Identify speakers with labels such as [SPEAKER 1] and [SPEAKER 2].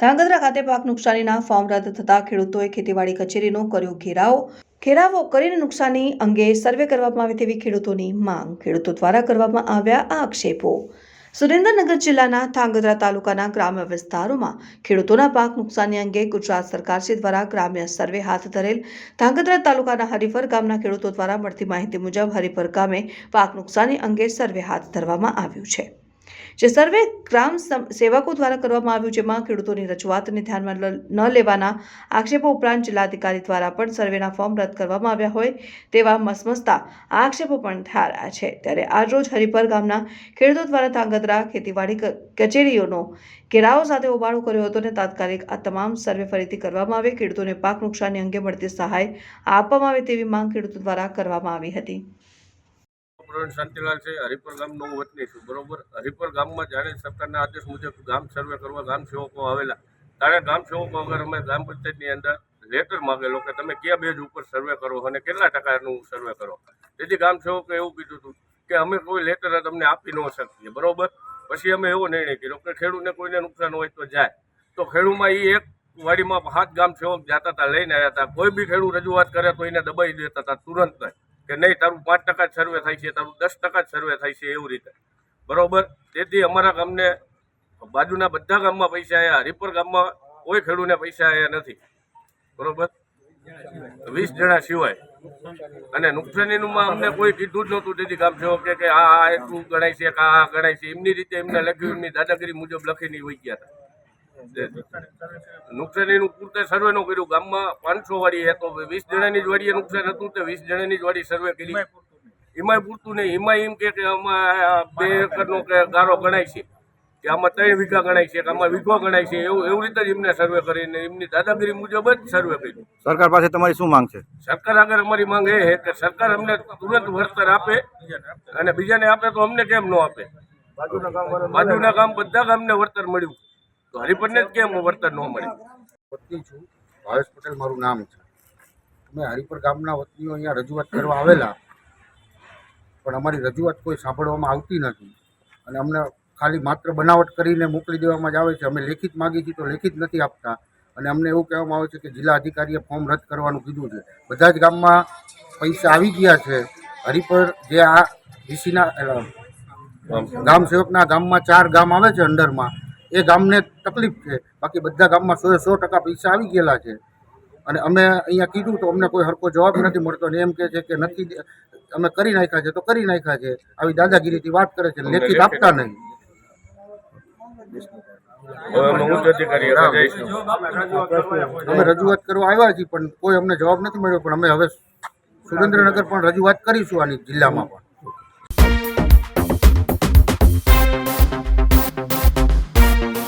[SPEAKER 1] ધાંગધ્રા ખાતે પાક નુકસાનીના ફોર્મ રદ થતાં ખેડૂતોએ ખેતીવાડી કચેરીનો કર્યો ઘેરાવો. ઘેરાવો કરીને નુકસાની અંગે સર્વે કરવામાં આવે તેવી ખેડૂતોની માંગ. ખેડૂતો દ્વારા કરવામાં આવ્યા આ આક્ષેપો. સુરેન્દ્રનગર જિલ્લાના ધાંગધ્રા તાલુકાના ગ્રામ્ય વિસ્તારોમાં ખેડૂતોના પાક નુકસાની અંગે ગુજરાત સરકારશ્રી દ્વારા ગ્રામ્ય સર્વે હાથ ધરેલ ધાંગધ્રા તાલુકાના હરિફર ગામના ખેડૂતો દ્વારા મળતી માહિતી મુજબ હરિફર ગામે પાક નુકસાની અંગે સર્વે હાથ ધરવામાં આવ્યું છે. જે સર્વે ગ્રામ સેવકો દ્વારા કરવામાં આવ્યું જેમાં ખેડૂતોની રજૂઆતને ધ્યાનમાં ન લેવાના આક્ષેપો ઉપરાંત જિલ્લાધિકારી દ્વારા પણ સર્વેના ફોર્મ રદ કરવામાં આવ્યા હોય તેવા મસમસતા આક્ષેપો પણ થયા છે. ત્યારે આજરોજ હરિપર ગામના ખેડૂતો દ્વારા ધાંગધ્રા ખેતીવાડી કચેરીઓનો ઘેરાવો સાથે હોબાળો કર્યો હતો અને તાત્કાલિક આ તમામ સર્વે ફરીથી કરવામાં આવે, ખેડૂતોને પાક નુકસાની અંગે મળતી સહાય આપવામાં આવે તેવી માંગ ખેડૂતો દ્વારા કરવામાં આવી હતી.
[SPEAKER 2] પ્રવીણ શાંતિલાલ છે, હરિપર ગામનો હું વતની છું, બરોબર? હરિપર ગામમાં જ્યારે સરકારના આદેશ મુજબ ગામ સર્વે કરવા ગામ સેવકો આવેલા, ત્યારે ગામ સેવકો વગર અમે ગ્રામ પંચાયતની અંદર લેટર માગેલો કે તમે કયા બેજ ઉપર સર્વે કરો અને કેટલા ટકાનું સર્વે કરો? તેથી ગામ સેવકે એવું કીધું હતું કે અમે કોઈ લેટર તમને આપી ન શકીએ, બરોબર? પછી અમે એવો નિર્ણય કર્યો કે ખેડૂતને કોઈને નુકસાન હોય તો જાય. તો ખેડૂમાં એ એક વાડીમાં હાથ ગામ સેવક જતા હતા, લઈને આવ્યા હતા. કોઈ બી ખેડૂત રજૂઆત કરે તો એને દબાઈ દેતા હતા તુરંત જ કે નહીં, તારું પાંચ ટકા જ સર્વે થાય છે, તારું દસ ટકા જ સર્વે થાય છે એવું રીતે. બરોબર? તેથી અમારા ગામને બાજુના બધા ગામમાં પૈસા આવ્યા હરિપર ગામમાં કોઈ ખેડૂને પૈસા આવ્યા નથી. બરોબર? વીસ જણા સિવાય. અને નુકસાનીનું અમને કોઈ કીધું જ નહોતું તેથી ગામ સેવક કે આ આ એટલું ગણાય છે, કે આ ગણાય છે. એમની રીતે એમને લખ્યું, એમની દાદાગીરી મુજબ લખીને વહી ગયા હતા. નુકસાનીનું પૂરતે સર્વે નું કર્યું. ગામમાં પાંચસો વાળી હતો વીસ જણાની જ વાડીએ નુકસાન હતું તે વીસ જણાની જ વાડી સર્વે કરી. એમાંય પૂરતું નહીં. એમાં એમ કે કે આમાં બે એકરનો કે ગારો ગણાય છે. કે આમાં ત્રણ વીઘા ગણાય છે કે આમાં વીઘો ગણાય છે. એવું એવી રીતે જ એમને સર્વે કરીને એમની દાદાગીરી મુજબ જ સર્વે કર્યું.
[SPEAKER 3] સરકાર પાસે તમારી શું માંગ છે?
[SPEAKER 2] સરકાર આગળ અમારી માંગ એ છે કે સરકાર અમને તુરંત વળતર આપે અને બીજાને આપે તો અમને કેમ ન આપે? બાજુના ગામ બધા ગામને વળતર મળ્યું. તો હરિપરને જ કેમ વળતર ન મળે?
[SPEAKER 4] વતની છું. ભાવેશ પટેલ મારું નામ છે. અમે હરિપર ગામના વતનીઓ અહીંયા રજૂઆત કરવા આવેલા. પણ અમારી રજૂઆત કોઈ સાંભળવામાં આવતી નથી. અને અમને ખાલી માત્ર બનાવટ કરીને મોકલી દેવામાં જ આવે છે. અમે લેખિત માગી છીએ તો લેખિત નથી આપતા. અને અમને એવું કહેવામાં આવે છે કે જિલ્લા અધિકારીએ ફોર્મ રદ કરવાનું કીધું છે. બધા જ ગામમાં પૈસા આવી ગયા છે. હરિપર જે આ ડીસીના ગામ સેવકના ગામમાં ચાર ગામ આવે છે અંડરમાં. એ ગામને તકલીફ છે. બાકી બધા ગામમાં સો સો ટકા પૈસા આવી ગયેલા છે. અને અમે અહીંયા કીધું તો અમને કોઈ હરકો જવાબ નથી મળતો ને એમ કહે છે કે નથી અમે કરી નાખ્યા છે તો કરી નાખ્યા છે. આવી દાદાગીરીથી વાત કરે છે. લેખિત આપતા નહીં. અમે રજૂઆત કરવા આવ્યા છીએ પણ કોઈ અમને જવાબ નથી મળ્યો. પણ અમે હવે સુરેન્દ્રનગર પણ રજૂઆત કરીશું આની જિલ્લામાં પણ.